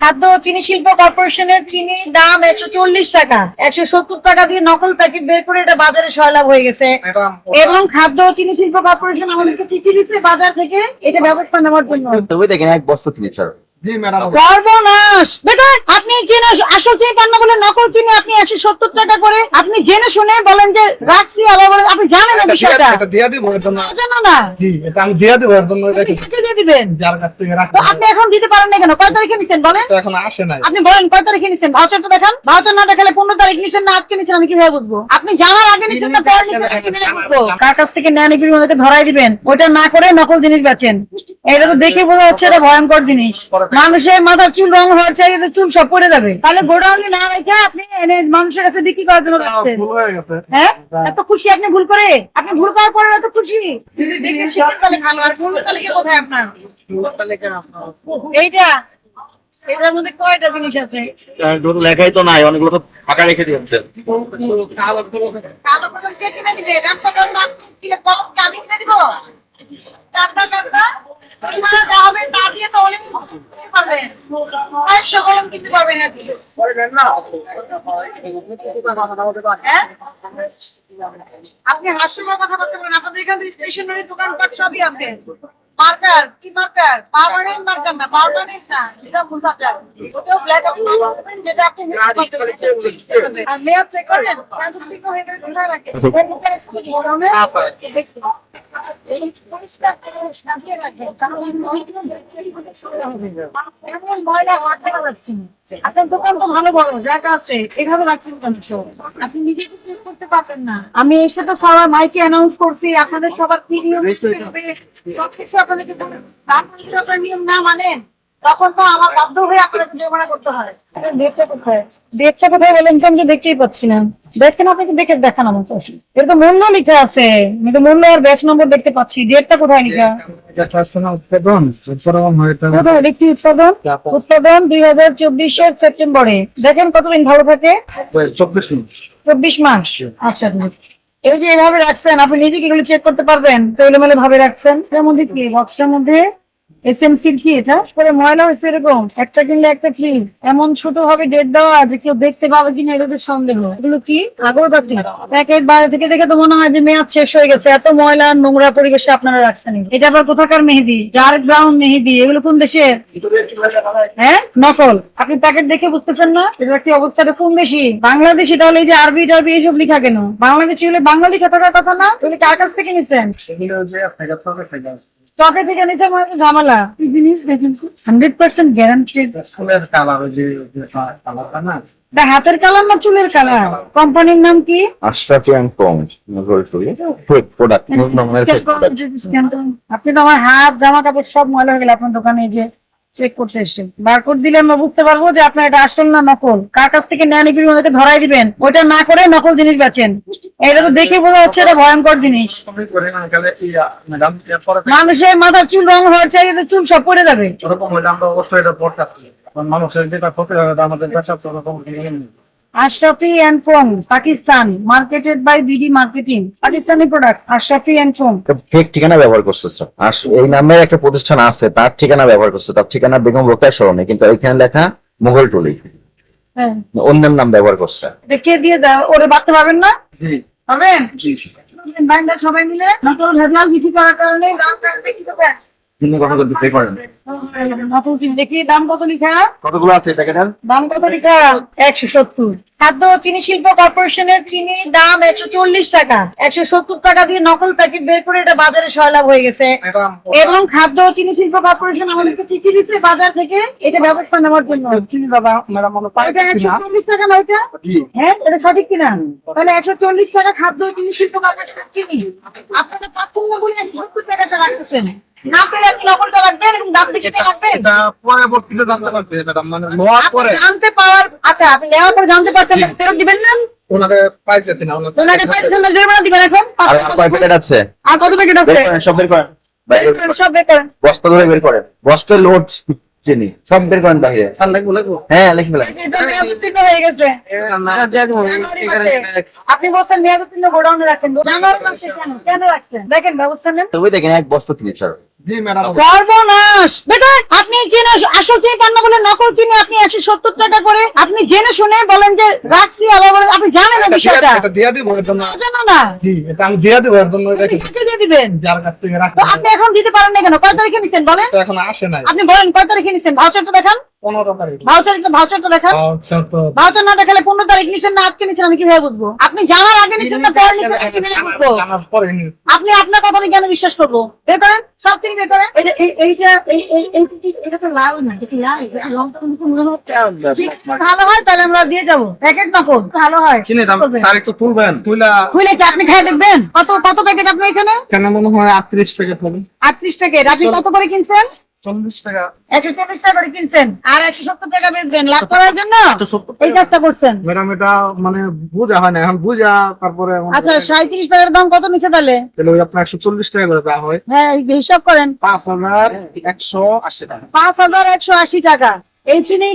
খাদ্য ও চিনি শিল্প কর্পোরেশনের চিনির দাম একশো চল্লিশ টাকা একশো সত্তর টাকা দিয়ে নকল প্যাকেট বের করে এটা বাজারে সয়লাভ হয়ে গেছে। এবং খাদ্য ও চিনি শিল্প কর্পোরেশন আমাদেরকে চিঠি দিচ্ছে বাজার থেকে এটা ব্যবস্থা নেওয়ার জন্য। তবে দেখেন এক বস্তা চিনি স্যার সর্বনাশ! বেটা আপনি জেনে আসল চিনি পান না বলে নকল চিনি আপনি একশো সত্তর টাকা করে আপনি জেনে শুনে বলেন যে রাখছি আবার আপনি জানেন বিষয়টা। দিয়ে দিব জন্য না আমি দিয়ে দিব দিবেন যার কাছ থেকে রাখতে আপনি এখন দিতে পারেন না কেন কয় তারিখে নিছেন বলেন তো এখন আসে নাই আপনি বলেন কয় তারিখে নিছেন ভাউচারটা দেখান ভাউচার না দেখালে পনেরো তারিখ নিছেন না আজকে নিছেন আমি কীভাবে বুঝব আপনি জানার আগে নিছেন না পরে নিছেন আমি কীভাবে বুঝব কার কাছ থেকে নেন এগুলো আমাদেরকে ধরাই দিবেন ওইটা না করে নকল জিনিস বেচেন এটা তো দেখে বোঝা যাচ্ছে এটা ভয়ঙ্কর জিনিস মানুষের মাথার চুল রং হওয়ার চাই চুল সব পড়ে যাবে তাহলে গোডাউনে না রেখে আপনি এনে মানুষের কাছে বিক্রি করার জন্য রাখছেন ভুল হয়ে গেছে হ্যাঁ এত খুশি আপনি ভুল করে আপনি ভুল করার পরে এত খুশি দেখে শিখে তাহলে ভালো আর ভুল তালিকা কোথায় আপনার এইটা? এটার মধ্যে কয়টা জিনিস আছে? দুটো লেখাই তো নাই অনেকগুলো তো ফাঁকা রেখে দিয়েছেন। কালো কলম কে কিনে দিবে ব্যবসা করেন না কিনে কলম কি আমি কিনে দিব? টাকা টাকা পরিমাণে যা হবে তা দিয়ে তো অনেক পারবেন পাঁচশো কলম কিনতে পারবেন আপনি হ্যাঁ? আপনি হাস্যকর কথা বলতে পারেন আপনাদের এখানে স্টেশনারি দোকানপাট সবই আছে। মার্কার কি মার্কার? পার্মানেন্ট মার্কার না পার্মানেন্ট না যেটা ওটাও ব্ল্যাক আপনি যেটা আপনি আর মেয়াদ চেক করেন উত্তীর্ণ হয়ে গেলে পরিষ্কার করে সাজিয়ে রাখেন কারণ ময়লা চেক করতে এমন ময়লা হাত দেখা যাচ্ছে আপনার দোকান তো ভালো বড় জায়গা আছে এভাবে রাখছেন কেন? আপনি নিজে করতে পারবেন না। আমি এসে তো সবার মাইকে অ্যানাউন্স করছি আপনাদের সবার কি নিয়ম সবকিছু আপনাদেরকে বলে- তারপর নিয়ম না মানেন তখন তো আমার বাধ্য হয়ে আপনার জরিমানা করতে হয়। ডেটটা কোথায়? ডেটটা কোথায় বলেন তো আমি তো দেখতেই পাচ্ছি না। দেখেন, আপনাকে দেখে দেখান আমার তো মূল্য লিখা আছে। আমি তো মূল্য আর ব্যাচ নম্বর দেখতে পাচ্ছি। ডেটটা কোথায় লিখা? দুই হাজার চব্বিশের সেপ্টেম্বরে। দেখেন কতদিন ভালো থাকে? চব্বিশ মাস। আচ্ছা এই যে এভাবে রাখছেন, আপনি নিজে কি এগুলো চেক করতে পারবেন? তো এলোমেলো ভাবে রাখছেন। এর মধ্যে কি? বক্সটার মধ্যে? এসএমসি কি এটা? পরে ময়লা হয়েছে এরকম একটা কিনলে একটা ফ্রি এমন ছোট ভাবে ডেট দেওয়া যে কেউ দেখতে পাবে কিনা এটা তো সন্দেহ। এগুলো কি? আগরবাতি প্যাকেট বাইরে থেকে দেখে তো মনে হয় যে মেয়াদ শেষ হয়ে গেছে। এত ময়লা আর নোংরা পরিবেশে আপনারা রাখছেন। এটা আবার কোথাকার মেহেদি? ডার্ক ব্রাউন মেহেদি। এগুলো কোন দেশের হ্যাঁ? নকল। আপনি প্যাকেট দেখে বুঝতেছেন না? এটা কি অবস্থাটা কোন দেশি? বাংলাদেশি? তাহলে এই যে আরবি টারবি এইসব লিখা কেন? বাংলাদেশি হলে বাংলা লেখা থাকার কথা না? তুমি কার কাছ থেকে নিছেন? সবে থেকে নিছেন মানে তো ঝামেলা। কি জিনিস দেখুন হান্ড্রেড পার্সেন্ট গ্যারান্টেড স্কুলের কালার যে না? হাতের কালার না চুলের কালার? কোম্পানির নাম কি? আশরাফি অ্যান্ড কম প্রোডাক্ট আপনি তো আমার হাত জামা কাপড় সব ময়লা হয়ে গেল। আপনার দোকানে গিয়ে যে চেক করতে এসে বারকোড দিলে আমরা বুঝতে পারব যে আপনার এটা আসল না নকল। কার কাছ থেকে নেন এগুলো আমাদেরকে ধরাই দিবেন? ওইটা না করে নকল জিনিস বেচেন। এটা তো দেখে বোঝা যাচ্ছে এটা ভয়ঙ্কর জিনিস। মানুষের মাথার চুল রং হওয়ার চাই চুল সব পড়ে যাবে। মানুষের যেটা ক্ষতি হবে, আমাদের ব্যবসা Ashrafi and phone Pakistan marketed by BD marketing Pakistani product Ashrafi and phone fake ঠিকানা ব্যবহার করছে স্যার এই নামের একটা প্রতিষ্ঠান আছে তার ঠিকানা ব্যবহার করছে তার ঠিকানা বেগম রোকেয়া সরণে কিন্তু এখানে লেখা মোগল টলি। হ্যাঁ। অন্যের নাম ব্যবহার করছে। দেখে দিয়ে দাও ওরে বাড়তে পারবেন না? জি। পাবেন সবাই মিলে। নকল ভেজাল বিক্রি করার কারণে। তিনি কথা বলতে পে করেন। দেখি দাম কত লিখা? কতগুলো আছে প্যাকেটের দাম কত লিখা? একশো সত্তর। খাদ্য চিনি শিল্প কর্পোরেশনের চিনির দাম একশো চল্লিশ টাকা। একশো সত্তর টাকা দিয়ে নকল প্যাকেট বের করে এটা বাজারে সয়লাভ হয়ে গেছে। এবং খাদ্য চিনি শিল্প কর্পোরেশন আমাদেরকে চিঠি দিচ্ছে বাজার থেকে এটা ব্যবস্থা নেওয়ার জন্য। চিনি দাদা ম্যাডাম এটা একশো চল্লিশ টাকা না ওইটা? হ্যাঁ এটা সঠিক কিনা? তাহলে একশো চল্লিশ টাকা খাদ্য চিনি শিল্প কর্পোরেশনের চিনি। আপনারা পাচ্ছেন না বলে একশো সত্তর টাকাটা রাখতেছেন। না পেলে আপনি নকলটা রাখবেন এবং দাম রাখবেন? এটা পরবর্তীতে জানতে পারবে ম্যাডাম মানে নেওয়ার পরে। জানতে পাওয়ার আচ্ছা আপনি নেওয়ার পরে জানতে পারছেন। ফেরত দিবেন না? ওনাকে পাইছে কিনা ওনাকে ওনাকে পাইছেন না জরিমানা দিবেন এখন। আর আর কয় প্যাকেট আছে? আর কত প্যাকেট আছে? সব বের করেন। বাইরে সব বের করেন। বস্তা ধরে বের করেন। বস্তা লোড চিনি সব বের করেন বাইরে। স্যার লাগবে লাগবে হ্যাঁ লিখে ফেলেন। এটা হয়ে গেছে। আপনি বলছেন মেয়াদ উত্তীর্ণ গোডাউনে রাখছেন। জানুয়ারি কেন কেন? রাখছেন দেখেন ব্যবস্থা নেন। তবে দেখেন এক বস্তা চিনি স্যার সর্বনাশ বেটা আপনি জেনে আসল চিনি পান না বলে নকল চিনি আপনি একশো সত্তর টাকা করে আপনি জেনে শুনে বলেন যে রাখছি আবার বলেন আপনি জানেন না বিষয়টা। জানো না। আমি দিয়ে দিব আপনি দিয়ে দিবেন? এখন দিতে পারেন না কেন? কয় তারিখে নিচ্ছেন বলেন? এখন আসে আপনি বলেন কয় তারিখে নিছেন? ভাউচারটা দেখান। পনেরো তারিখ। ভাউচার ভাউচারটা দেখান। আচ্ছা ভাউচার না দেখালে পনেরো তারিখ নিছেন না আজকে নিছেন আমি কীভাবে বুঝব? আপনি জানার আগে নিছেন না পরে নিছেন বুঝব? জানার পরে নি- আপনি আপনার কথা আমি কেন বিশ্বাস করব। বের করেন সব বের করেন। এইটা এটা তো লাল না লাল? ভালো হয় তাহলে আমরা দিয়ে যাব। প্যাকেট নকল ভালো হয়। চিনি দাম স্যার একটু তুলবেন। তুইলা কি আপনি খেয়ে দেখবেন? কত কত প্যাকেট আপনার এখানে? কেন মনে হয় আটত্রিশ প্যাকেট হবে। আটত্রিশ প্যাকেট আপনি কত করে কিনছেন? চল্লিশ টাকা। একশো চল্লিশ টাকা করে কিনছেন আর একশো সত্তর টাকা বেচবেন। লাভ করার জন্য? এই কাজটা করছেন? ম্যাডাম এটা মানে বুঝা হয় না। এখন বুঝা তারপরে আচ্ছা সাঁত্রিশ টাকার দাম কত নিচে তাহলে? তাহলে ওই আপনার একশো চল্লিশ টাকা করে দেওয়া হয়। হ্যাঁ হিসাব করেন। পাঁচ হাজার একশো আশি টাকা। পাঁচ হাজার একশো আশি টাকা। এই চিনি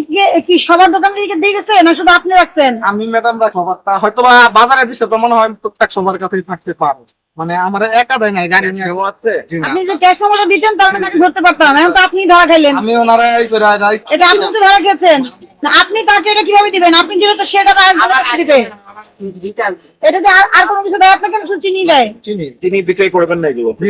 কি সবার দোকান থেকে দিয়ে গেছে না শুধু আপনি রাখছেন? আমি ম্যাডাম রা খবরটা হয়তো বাজারে দিচ্ছে তো মনে হয় প্রত্যেক সবার কাছেই থাকতে পারো। মানে আমার একা দেয় নাই গাড়ি নিয়ে আপনি যে ক্যাশ মেমোটা দিতেন তাহলে তাকে ধরতে পারতাম এখন তো আপনি ধরা খাইলেন। আমি ওনারা এই করে এটা আপনি তো ধরা খেয়েছেন। আপনি তাকে এটা কীভাবে দিবেন? আপনি যেটা সেটা আর দিবে এটা আর আর কোনো কিছু দেয়? আপনাকে শুধু চিনি দেয়। চিনি তিনি বিক্রয় করবেন না এগুলো। জি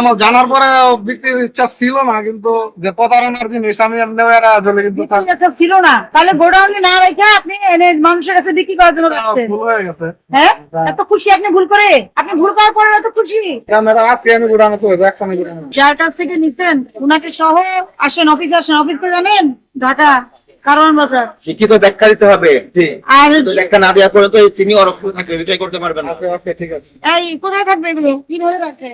আমার জানার পরে বিক্রির ইচ্ছা ছিল না কিন্তু যে প্রতারণার জিনিস আমি নেওয়ার আসলে কিন্তু তার ছিল না। তাহলে গোডাউনে না রেখে আপনি এনে মানুষের কাছে বিক্রি করার জন্য রাখছেন ভুল হয়ে গেছে। হ্যাঁ? এত খুশি আপনি ভুল করে? আপনি ভুল করার পরে এত খুশি? ম্যাডাম আজকে আমি গুড়ানো তো একসাথে আমি যার কাছ থেকে নিছেন উনাকে সহ আসেন অফিসে আসেন। অফিস তো জানেন? ঢাকা। কারণ বাজার শিক্ষিত ব্যাখ্যা দিতে হবে। জি। আর ব্যাখ্যা না দেওয়া পর্যন্ত এই চিনি অরক্ষ থাকবে বিজয় করতে পারবেন না। ওকে ওকে ঠিক আছে। এই কোথায় থাকবে এগুলো? কি ধরে রাখে?